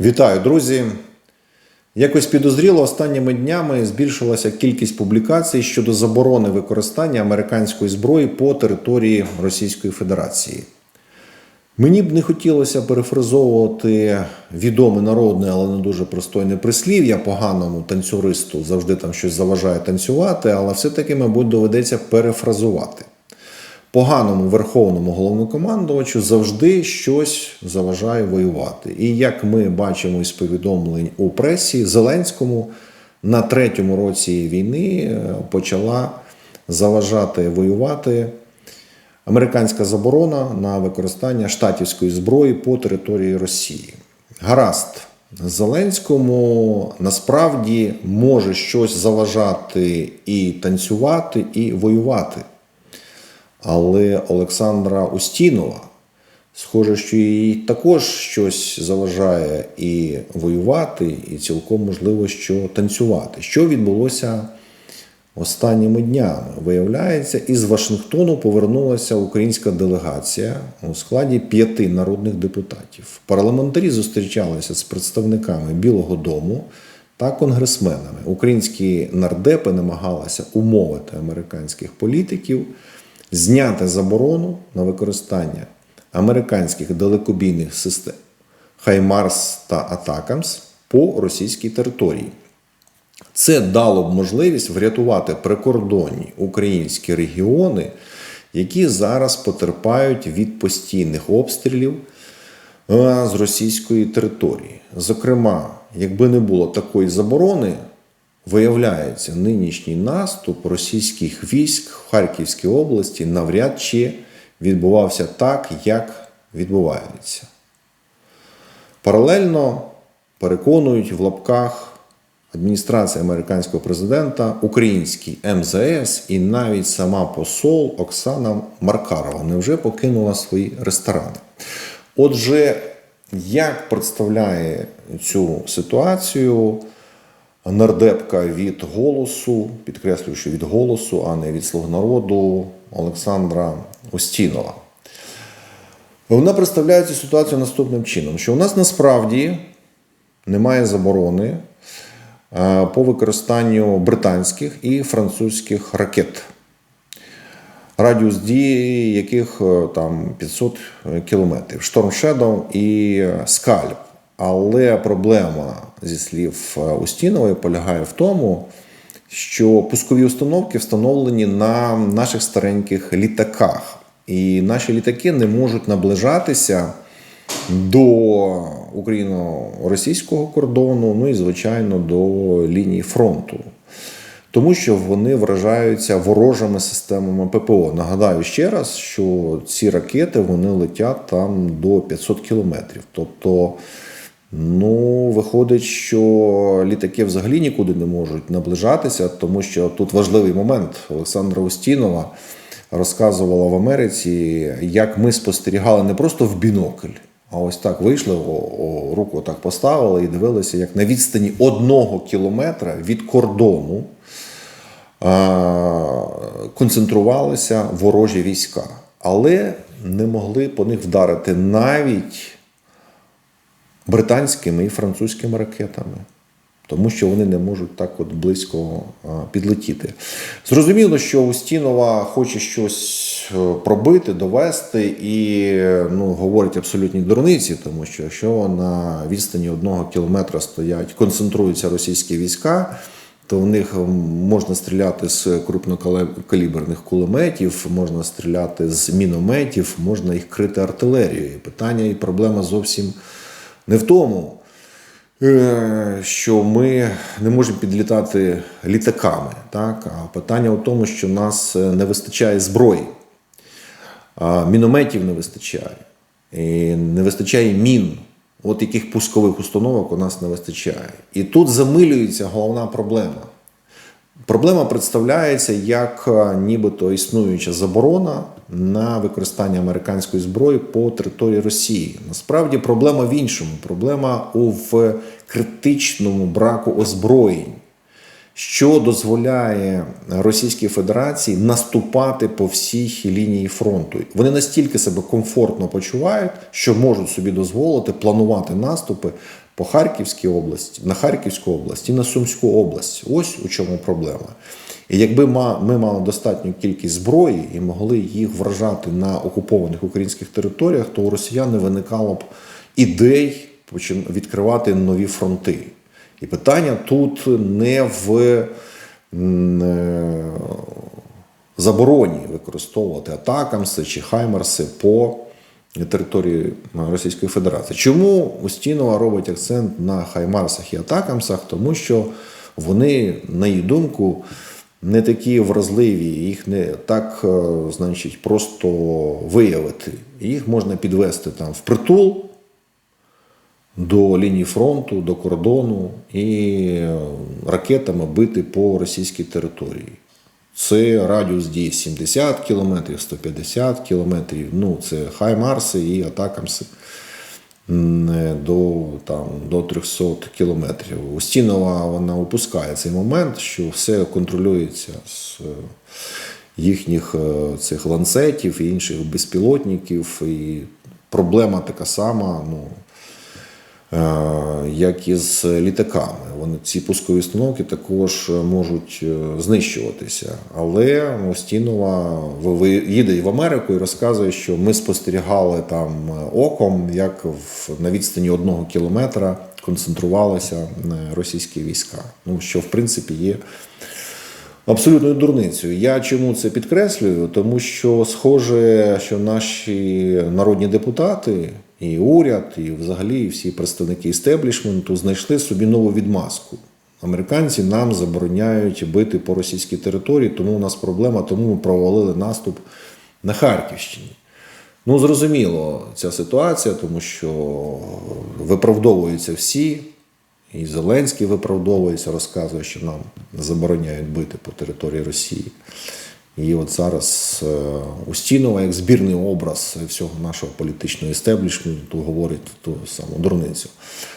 Вітаю, друзі! Якось підозріло останніми днями збільшилася кількість публікацій щодо заборони використання американської зброї по території Російської Федерації. Мені б не хотілося перефразовувати відоме народне, але не дуже пристойне прислів'я поганому танцюристу завжди там щось заважає танцювати, але все-таки, мабуть, доведеться перефразувати. Поганому верховному головнокомандувачу завжди щось заважає воювати. І як ми бачимо із повідомлень у пресі, Зеленському на третьому році війни е, почала заважати воювати американська заборона на використання штатівської зброї по території Росії. Гаразд, Зеленському насправді може щось заважати і танцювати, і воювати. Але Олександра Устінова, схоже, що їй також щось заважає і воювати, і цілком можливо, що танцювати. Що відбулося останніми днями? Виявляється, із Вашингтону повернулася українська делегація у складі п'яти народних депутатів. Парламентарі зустрічалися з представниками Білого Дому та конгресменами. Українські нардепи намагалися умовити американських політиків зняти заборону на використання американських далекобійних систем Хаймарс та Атакамс по російській території. Це дало б можливість врятувати прикордонні українські регіони, які зараз потерпають від постійних обстрілів е, з російської території. Зокрема, якби не було такої заборони, Виявляється, нинішній наступ російських військ в Харківській області навряд чи відбувався так, як відбувається. Паралельно переконують в лапках адміністрація американського президента, український МЗС і навіть сама посол Оксана Маркарова невже покинула свої ресторани. Отже, як представляє цю ситуацію? Нардепка від голосу, підкреслюю, що від голосу, а не від слуг народу Олександра Устінова. Вона представляє цю ситуацію наступним чином: що у нас насправді немає заборони е, по використанню британських і французьких ракет, радіус дії яких е, там 500 кілометрів, Storm Shadow і Скальп. Але проблема зі слів Устінової полягає в тому, що пускові установки встановлені на наших стареньких літаках, і наші літаки не можуть наближатися до україно-російського кордону, ну і звичайно до лінії фронту. Тому що вони вражаються ворожими системами ППО. Нагадаю ще раз, що ці ракети вони летять там до 500 кілометрів. Тобто Ну, виходить, що літаки взагалі нікуди не можуть наближатися, тому що тут важливий момент. Олександра Устінова розказувала в Америці, як ми спостерігали не просто в бінокль, а ось так вийшли, о, о, руку так поставили і дивилися, як на відстані одного кілометра від кордону а, концентрувалися ворожі війська, але не могли по них вдарити навіть британськими і французькими ракетами, тому що вони не можуть так от близько підлетіти. Зрозуміло, що Устінова хоче щось е, пробити, довести і ну, говорить абсолютні дурниці, тому що якщо на відстані одного кілометра стоять, концентруються російські війська. То в них можна стріляти з крупнокаліберних кулеметів, можна стріляти з мінометів, можна їх крити артилерією. Питання і проблема зовсім не в тому, е, що ми не можемо підлітати літаками. Так? А питання в тому, що нас не вистачає зброї, мінометів не вистачає, і не вистачає мін. От яких пускових установок у нас не вистачає. І тут замилюється головна проблема. Проблема представляється як е, нібито існуюча заборона на використання американської зброї по території Росії. Насправді проблема в іншому. Проблема в критичному браку озброєнь, що дозволяє Російській Федерації наступати по всій лінії фронту. Вони настільки себе комфортно почувають, що можуть собі дозволити планувати наступи по Харківській області, на Харківську область і на Сумську область. Ось у чому проблема. І якби ми мали достатню кількість зброї і могли їх вражати на окупованих українських територіях, то у росіян не виникало б ідей відкривати нові фронти. І питання тут не в е, забороні використовувати атакамси чи хаймерси по території Російської Федерації. Чому Устінова робить акцент на хаймарсах і атакамсах? Тому що вони, на її думку, не такі вразливі, їх не так, е, значить, просто виявити. Їх можна підвести там в притул до лінії фронту, до кордону і е, ракетами бити по російській території. Це радіус дії 70 кілометрів, 150 кілометрів. Ну, це хаймарси і атакамси до, там, до 300 кілометрів. Устінова вона опускає цей момент, що все контролюється з е, їхніх е, цих ланцетів і інших безпілотників. І проблема така сама. Ну, як і з літаками. Вони ці пускові установки також можуть е, знищуватися. Але ви- їде в Америку і розказує, що ми спостерігали там оком, як на відстані одного кілометра концентрувалися е, російські війська. Ну що в принципі є абсолютною дурницею. Я чому це підкреслюю? Тому що схоже, що наші народні депутати і уряд, і взагалі всі представники істеблішменту знайшли собі нову відмазку. Американці нам забороняють бити по російській території, тому у нас проблема, тому ми провалили наступ на Харківщині. Ну, зрозуміло, ця ситуація, тому що виправдовуються всі, і Зеленський виправдовується, розказує, що нам забороняють бити по території Росії. І от зараз е, Устінова, як збірний образ всього нашого політичного істеблішменту, говорить ту саму дурницю.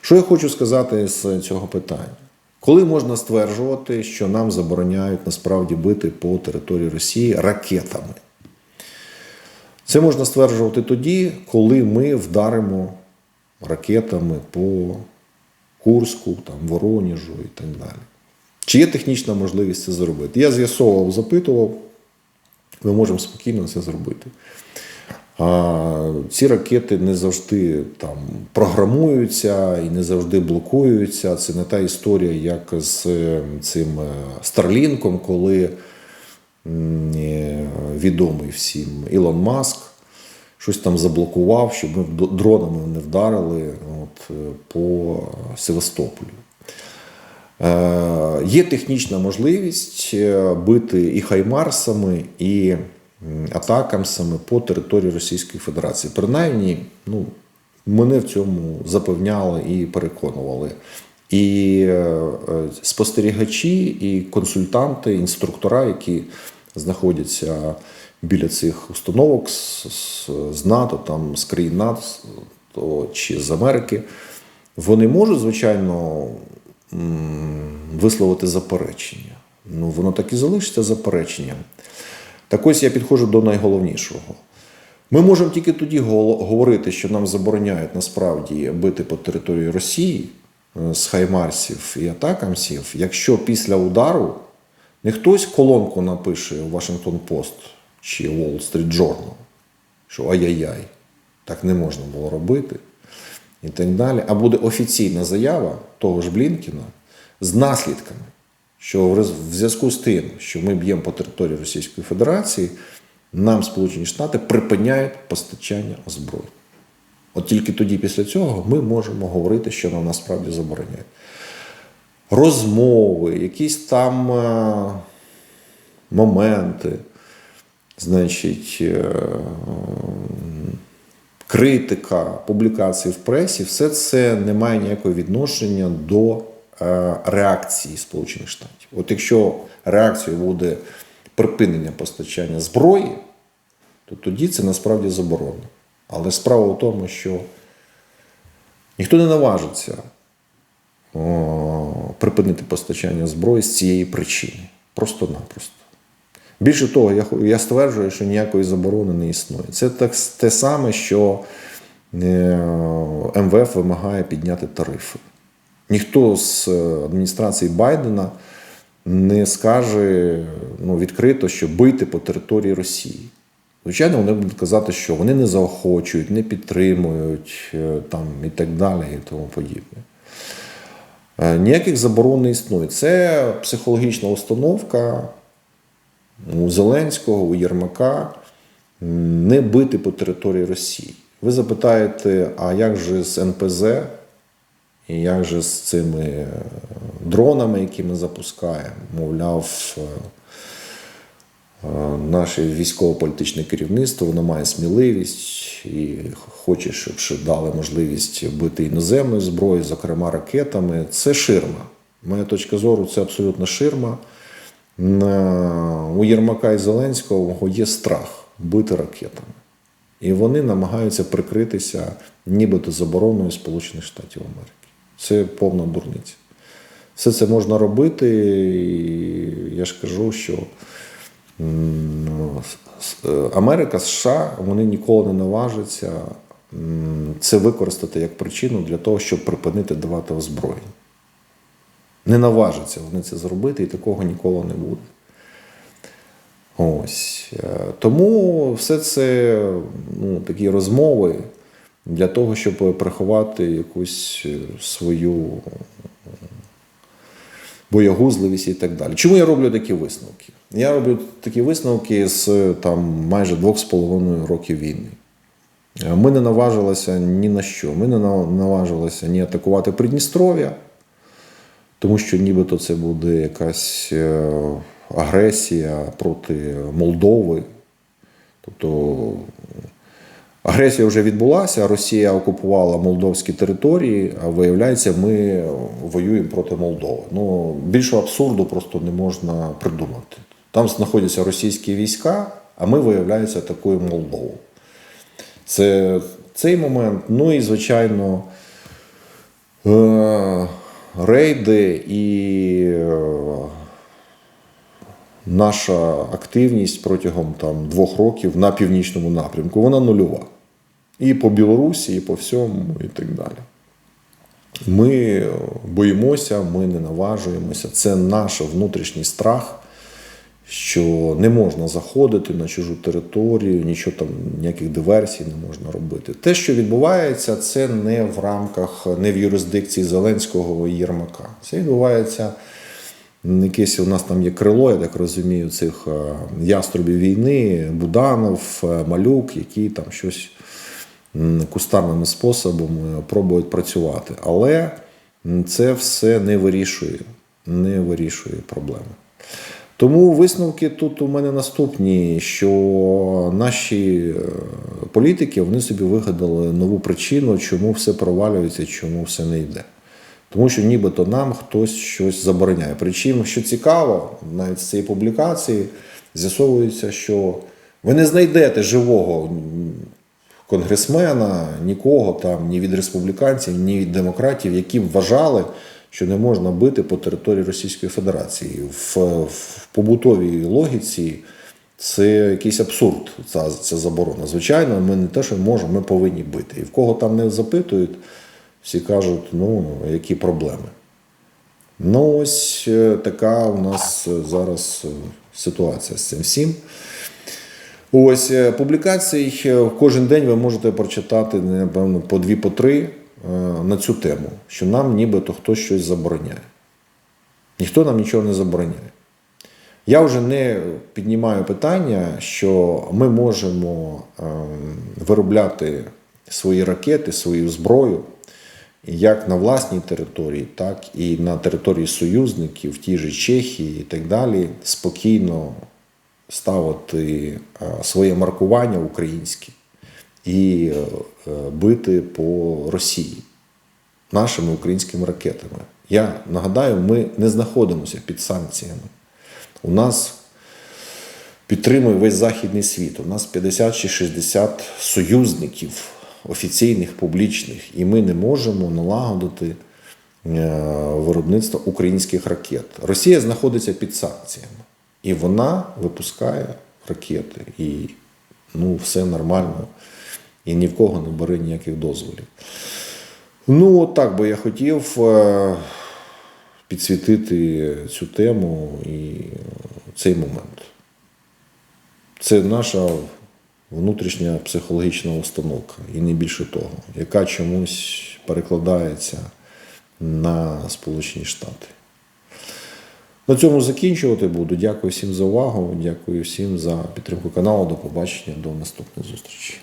Що я хочу сказати з цього питання? Коли можна стверджувати, що нам забороняють насправді бити по території Росії ракетами? Це можна стверджувати тоді, коли ми вдаримо ракетами по Курську, там, Вороніжу і так далі. Чи є технічна можливість це зробити? Я з'ясовував, запитував, ми можемо спокійно це зробити. А ці ракети не завжди там програмуються і не завжди блокуються. Це не та історія, як з е, цим е, Старлінком, коли е, відомий всім Ілон Маск щось там заблокував, щоб ми дронами не вдарили от, е, по Севастополю. Е, Є технічна можливість е, бити і хаймарсами, і атакамсами по території Російської Федерації. Принаймні, ну, мене в цьому запевняли і переконували. І е, спостерігачі, і консультанти, інструктора, які знаходяться біля цих установок з, НАТО, там, з країн НАТО чи з Америки, вони можуть, звичайно, висловити заперечення. Ну, воно так і залишиться запереченням. Так ось я підходжу до найголовнішого. Ми можемо тільки тоді говорити, що нам забороняють насправді бити по території Росії е, з хаймарсів і атакамсів, якщо після удару не хтось колонку напише у Washington Post чи Wall Street Journal, що ай-яй-яй, так не можна було робити і так далі. А буде офіційна заява того ж Блінкіна з наслідками, що в зв'язку з тим, що ми б'ємо по території Російської Федерації, нам Сполучені Штати припиняють постачання озброєнь. От тільки тоді, після цього, ми можемо говорити, що нам насправді забороняють. Розмови, якісь там е, моменти, значить, е, критика, публікації в пресі, все це не має ніякого відношення до е, реакції Сполучених Штатів. От якщо реакцією буде припинення постачання зброї, то тоді це насправді заборонено. Але справа в тому, що ніхто не наважиться припинити постачання зброї з цієї причини. Просто-напросто. Більше того, я, я стверджую, що ніякої заборони не існує. Це так, те саме, що е, МВФ вимагає підняти тарифи. Ніхто з е, адміністрації Байдена не скаже ну, відкрито, що бити по території Росії. Звичайно, вони будуть казати, що вони не заохочують, не підтримують е, там, і так далі, і тому подібне. Ніяких заборон не існує. Це психологічна установка у Зеленського, у Єрмака не бити по території Росії. Ви запитаєте, а як же з НПЗ, і як же з цими е, дронами, які ми запускаємо? Мовляв, е, е, наше військово-політичне керівництво воно має сміливість і хоче, щоб дали можливість бити іноземною зброєю, зокрема ракетами. Це ширма. Моя точка зору це абсолютно ширма. У Єрмака і Зеленського є страх бити ракетами. І вони намагаються прикритися нібито забороною Сполучених Штатів Америки. Це повна дурниця. Все це можна робити, і я ж кажу, що ну, Америка, США, вони ніколи не наважаться це використати як причину для того, щоб припинити давати озброєння. Не наважаться вони це зробити, і такого ніколи не буде. Ось. Е, Тому все це ну, такі розмови для того, щоб приховати якусь е, свою боягузливість і так далі. Чому я роблю такі висновки? Я роблю такі висновки з там майже двох з половиною років війни. Е, Ми не наважилися ні на що. Ми не наважилися ні атакувати Придністров'я, тому що нібито це буде якась е, агресія проти Молдови. Тобто агресія вже відбулася, Росія окупувала молдовські території, а виявляється, ми воюємо проти Молдови. Ну, більшого абсурду просто не можна придумати. Там знаходяться російські війська, а ми, виявляється, атакуємо Молдову. Це цей момент. Ну і, звичайно, е, рейди і е, наша активність протягом там, двох років на північному напрямку, вона нульова. І по Білорусі, і по всьому, і так далі. Ми боїмося, ми не наважуємося. Це наш внутрішній страх, що не можна заходити на чужу територію, нічого там, ніяких диверсій не можна робити. Те, що відбувається, це не в рамках, не в юрисдикції Зеленського і Єрмака. Це відбувається якесь у нас там є крило, я так розумію, цих е, яструбів війни, Буданов, е, Малюк, які там щось кустарними способами пробують працювати. Але це все не вирішує, не вирішує проблеми. Тому висновки тут у мене наступні, що наші е, політики вони собі вигадали нову причину, чому все провалюється, чому все не йде. Тому що нібито нам хтось щось забороняє. Причому, що цікаво, навіть з цієї публікації з'ясовується, що ви не знайдете живого конгресмена, нікого там, ні від республіканців, ні від демократів, які б вважали, що не можна бити по території Російської Федерації. В, в побутовій логіці це якийсь абсурд, ця, ця заборона. Звичайно, ми не те, що можемо, ми повинні бити. І в кого там не запитують, всі кажуть, ну, які проблеми. Ну, ось е, така у нас е, зараз е, ситуація з цим всім. Ось публікацій кожен день ви можете прочитати, напевно, по дві, по три на цю тему, що нам нібито хтось щось забороняє. Ніхто нам нічого не забороняє. Я вже не піднімаю питання, що ми можемо ем, виробляти свої ракети, свою зброю як на власній території, так і на території союзників, в тій же Чехії і так далі, спокійно ставити е, своє маркування українське і е, е, бити по Росії нашими українськими ракетами. Я нагадаю, ми не знаходимося під санкціями. У нас підтримує весь західний світ. У нас 50 чи 60 союзників офіційних, публічних, і ми не можемо налагодити виробництва українських ракет. Росія знаходиться під санкціями, і вона випускає ракети, і ну, все нормально, і ні в кого не бере ніяких дозволів. Ну, от так би я хотів е, підсвітити цю тему і цей момент. Це наша внутрішня психологічна установка, і не більше того, яка чомусь перекладається на Сполучені Штати. На цьому закінчувати буду. Дякую всім за увагу. Дякую всім за підтримку каналу. До побачення, до наступної зустрічі.